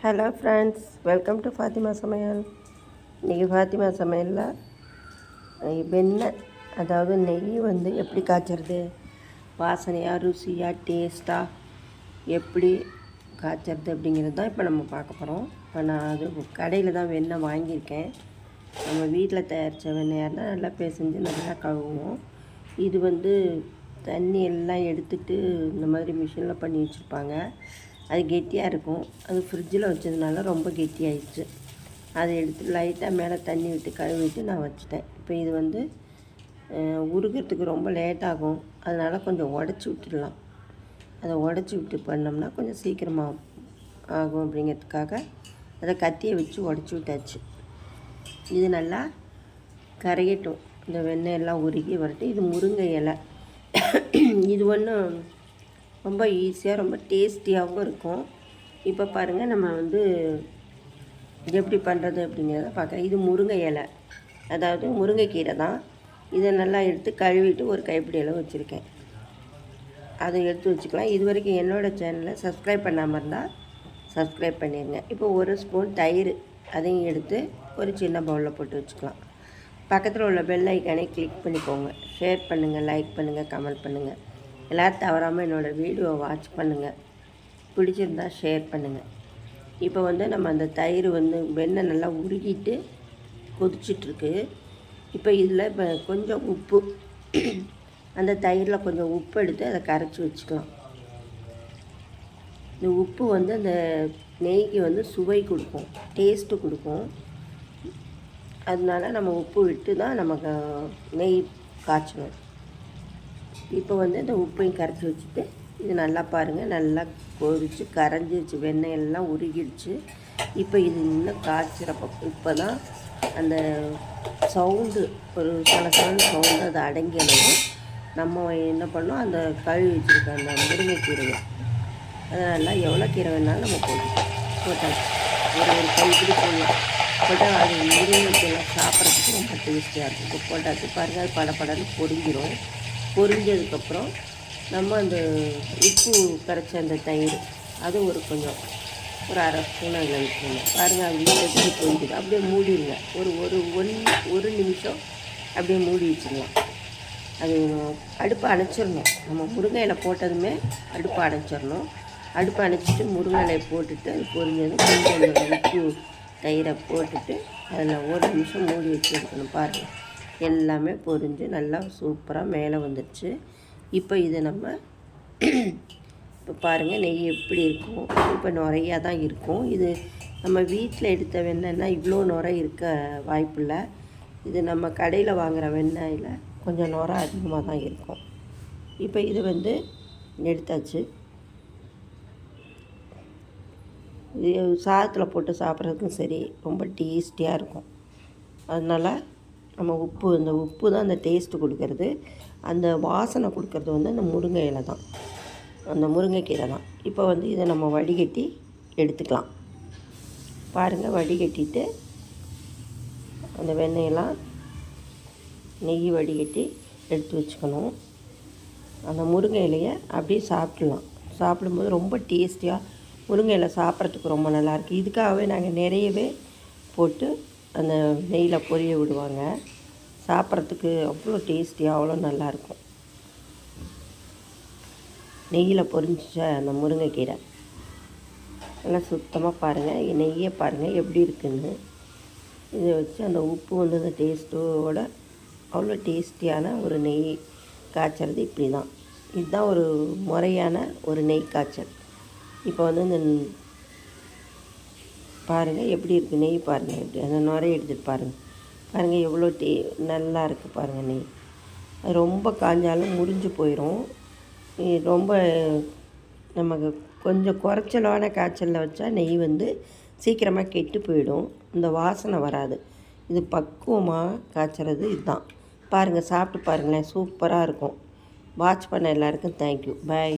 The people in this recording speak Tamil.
Hello friends welcome to Fathima சமையல். இன்றைக்கி ஃபாத்திமா சமையலில் வெண்ணெய் அதாவது நெய் வந்து எப்படி காய்ச்சறது? வாசனையாக ருசியாக டேஸ்ட்டாக எப்படி காய்ச்சறது அப்படிங்கிறது தான் இப்போ நம்ம பார்க்க போகிறோம் இப்போ நான் அது கடையில் தான் வெண்ணெய் வாங்கியிருக்கேன். நம்ம வீட்டில் தயாரித்த வெண்ணெயாக இருந்தால் நல்லா பேசஞ்சு நல்லா கழுவுவோம். இது வந்து தண்ணி எல்லாம் எடுத்துகிட்டு இந்த மாதிரி மிஷினில் பண்ணி வச்சுருப்பாங்க. அது கெட்டியாக இருக்கும். அது ஃப்ரிட்ஜில் வச்சதுனால ரொம்ப கெட்டியாயிடுச்சு. அதை எடுத்து லைட்டாக மேலே தண்ணி விட்டு கழுவிட்டு நான் வச்சுட்டேன். இப்போ இது வந்து உருகிறதுக்கு ரொம்ப லேட்டாகும் அதனால் கொஞ்சம் உடச்சி விட்டுடலாம். அதை உடச்சி விட்டு பண்ணோம்னா கொஞ்சம் சீக்கிரமாக ஆகும் அப்படிங்கிறதுக்காக அதை கத்தியை வச்சு உடச்சி விட்டாச்சு. இது நல்லா கரையட்டும். இந்த வெண்ணெய் எல்லாம் உருகி வரட்டும். இது முருங்கை இலை. இது ஒன்றும் ரொம்ப ஈஸியாக ரொம்ப டேஸ்டியாகவும் இருக்கும். இப்போ பாருங்கள் நம்ம வந்து இது எப்படி பண்ணுறது அப்படிங்கிறத பார்க்குறேன் இது முருங்கை இலை. அதாவது முருங்கைக்கீரை தான். இதை நல்லா எடுத்து கழுவிட்டு ஒரு கைப்பிடி அளவு வச்சுருக்கேன். அதை எடுத்து வச்சுக்கலாம். இது வரைக்கும் என்னோடய சேனலை சப்ஸ்கிரைப் பண்ணாமல் இருந்தால் சப்ஸ்கிரைப் பண்ணிடுங்க இப்போ ஒரு ஸ்பூன் தயிர் அதையும் எடுத்து ஒரு சின்ன பவுலில் போட்டு வச்சுக்கலாம். பக்கத்தில் உள்ள பெல் ஐக்கானே கிளிக் பண்ணிக்கோங்க. ஷேர் பண்ணுங்கள் லைக் பண்ணுங்கள் கமெண்ட் பண்ணுங்கள் எல்லோரும் தவறாமல் என்னோடய வீடியோவை வாட்ச் பண்ணுங்கள் பிடிச்சிருந்தா ஷேர் பண்ணுங்கள் இப்போ வந்து நம்ம அந்த தயிர் வந்து வெண்ணெய் நல்லா உருகிட்டு கொதிச்சிட்ருக்கு. இப்போ இதில் இப்போ கொஞ்சம் உப்பு அந்த தயிரில் கொஞ்சம் உப்பு எடுத்து அதை கரைச்சி வச்சுக்கலாம். இந்த உப்பு வந்து அந்த நெய்க்கு வந்து சுவை கொடுக்கும் டேஸ்ட்டு கொடுக்கும். அதனால நம்ம உப்பு விட்டு தான் நமக்கு நெய் காய்ச்சணும். இப்போ வந்து இந்த உப்பையும் கரைச்சி வச்சுட்டு இது நல்லா பாருங்கள் நல்லா கொதிச்சு கரைஞ்சிருச்சு. வெண்ணெய் எல்லாம் உருகிடுச்சு இப்போ இது இன்னும் காய்ச்சிறப்போ இப்போ தான் அந்த சவுண்டு ஒரு சில சவுண்டு சவுண்டு அது அடங்கினது. நம்ம என்ன பண்ணோம்? அந்த கழுவி வச்சுருக்க அந்த முருங்கைக்கீரையை. அதனால் எவ்வளோ கீரை வேணாலும் நம்ம போட்டுக்கலாம். போட்டால் ஒரு ஒரு கைப்பிடி போடலாம் போட்டால் அது முருங்கைக்கீரை சாப்பிட்றதுக்கு ரொம்ப டேஸ்டியாக இருக்கும். இப்போ போட்டாச்சு பாருங்கள் அது படப்படன்னு பொரிஞ்சிரும். பொரிஞ்சதுக்கப்புறம் நம்ம அந்த உப்பு கரைச்ச அந்த தயிர் அது ஒரு கொஞ்சம் ஒரு அரை ஸ்பூன் அதில் விட்டுருங்க பாருங்கள் அப்படியே எப்படி பொரிஞ்சுது. அப்படியே மூடிடுங்க. ஒரு ஒரு ஒன் ஒரு நிமிஷம் அப்படியே மூடி வச்சிடலாம். அது அடுப்பை அணைச்சிடணும். நம்ம முருங்கை போட்டதுமே அடுப்பை அணைச்சிடணும். அடுப்பை அணைச்சிட்டு முருங்கை இலையை போட்டுட்டு அது பொரிஞ்சதும் கொஞ்சம் உப்பு தயிரை போட்டுட்டு அதில் ஒரு நிமிஷம் மூடி வச்சு எடுக்கணும் பாருங்கள் எல்லாமே பொரிஞ்சு நல்லா சூப்பராக மேலே வந்துடுச்சு இப்போ இதை நம்ம இப்போ பாருங்கள் நெய் எப்படி இருக்கும்? இப்போ நிறையா தான் இருக்கும். இது நம்ம வீட்டில் எடுத்த வெண்ணெய்னா இவ்வளோ நுரை இருக்க வாய்ப்பில்லை. இது நம்ம கடையில் வாங்குகிற வெண்ணெயில் கொஞ்சம் நுர அதிகமாக தான் இருக்கும். இப்போ இது வந்து எடுத்தாச்சு. இது சாதத்தில் போட்டு சாப்பிட்றதுக்கும் சரி ரொம்ப டேஸ்டியாக இருக்கும். அதனால் நம்ம உப்பு இந்த உப்பு தான் அந்த டேஸ்ட்டு கொடுக்கறது. அந்த வாசனை கொடுக்கறது வந்து அந்த முருங்கை இலை தான். அந்த முருங்கைக்கீரை தான். இப்போ வந்து இதை நம்ம வடிகட்டி எடுத்துக்கலாம். பாருங்கள் வடிகட்டிட்டு அந்த வெண்ணெயெல்லாம் நெய் வடிகட்டி எடுத்து வச்சுக்கணும். அந்த முருங்கை இலையை அப்படியே சாப்பிட்லாம். சாப்பிடும்போது ரொம்ப டேஸ்டியாக முருங்கை இலை சாப்பிட்றதுக்கு ரொம்ப நல்லாயிருக்கு இதுக்காகவே நாங்கள் நிறையவே போட்டு அந்த நெய்யில் பொரிய விடுவாங்க. சாப்பிட்றதுக்கு அவ்வளோ டேஸ்டியாக அவ்வளோ நல்லாயிருக்கும் நெய்யில் பொரிஞ்ச அந்த முருங்கைக்கீரை. நல்லா சுத்தமாக பாருங்கள் நெய்யை பாருங்கள் எப்படி இருக்குன்னு. இதை வச்சு அந்த உப்பு வந்து அந்த டேஸ்ட்டோட அவ்வளோ டேஸ்டியான ஒரு நெய் காய்ச்சறது இப்படி தான் இதுதான் ஒரு முறையான ஒரு நெய் காய்ச்சல். இப்போ வந்து இந்த பாருங்கள் எப்படி இருக்குது நெய் பாருங்கள் எப்படி அந்த நுரையை எடுத்துகிட்டு பாருங்கள் பாருங்கள் எவ்வளோ டே நல்லா இருக்குது பாருங்கள் நெய். அது ரொம்ப காஞ்சாலும் முறிஞ்சு போயிடும் ரொம்ப நமக்கு கொஞ்சம் குறைச்சலான காய்ச்சலில் வச்சா நெய் வந்து சீக்கிரமாக கெட்டு போயிடும். இந்த வாசனை வராது. இது பக்குவமாக காய்ச்சறது இதுதான். பாருங்கள் சாப்பிட்டு பாருங்களேன் சூப்பராக இருக்கும். வாட்ச் பண்ண எல்லாருக்கும் தேங்க்யூ பாய்